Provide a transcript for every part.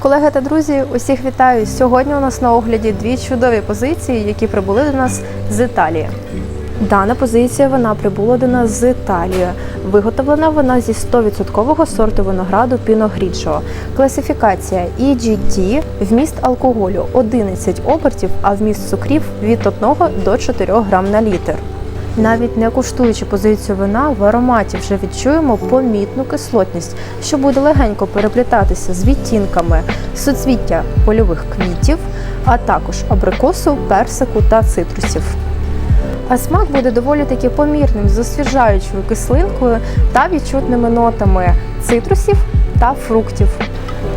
Колеги та друзі, усіх вітаю! Сьогодні у нас на огляді дві чудові позиції, які прибули до нас з Італії. Дана позиція вона прибула до нас з Італії. Виготовлена вона зі 100% сорту винограду Grigio. Класифікація EGT, вміст алкоголю 11 обертів, а вміст цукрів від 1 до 4 грам на літр. Навіть не куштуючи позицію вина, в ароматі вже відчуємо помітну кислотність, що буде легенько переплітатися з відтінками суцвіття польових квітів, а також абрикосу, персику та цитрусів. А смак буде доволі таки помірним з освіжаючою кислинкою та відчутними нотами цитрусів та фруктів.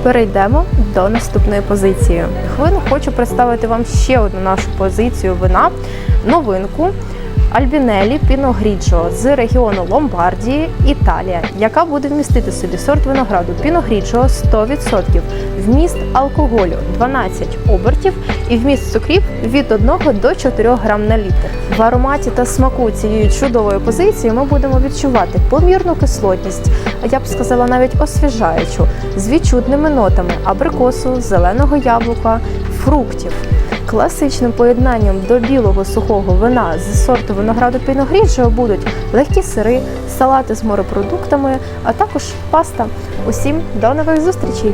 Перейдемо до наступної позиції. Хвилину хочу представити вам ще одну нашу позицію вина новинку. Альбінелі Піно Гріджо з регіону Ломбардії, Італія, яка буде вмістити собі сорт винограду Піно Гріджо 100%, вміст алкоголю 12 обертів і вміст цукрів від 1 до 4 грам на літр. В ароматі та смаку цієї чудової позиції ми будемо відчувати помірну кислотність, я б сказала навіть освіжаючу, з відчутними нотами абрикосу, зеленого яблука, фруктів. Класичним поєднанням до білого сухого вина з сорту винограду Pinot будуть легкі сири, салати з морепродуктами, а також паста. Усім до нових зустрічей!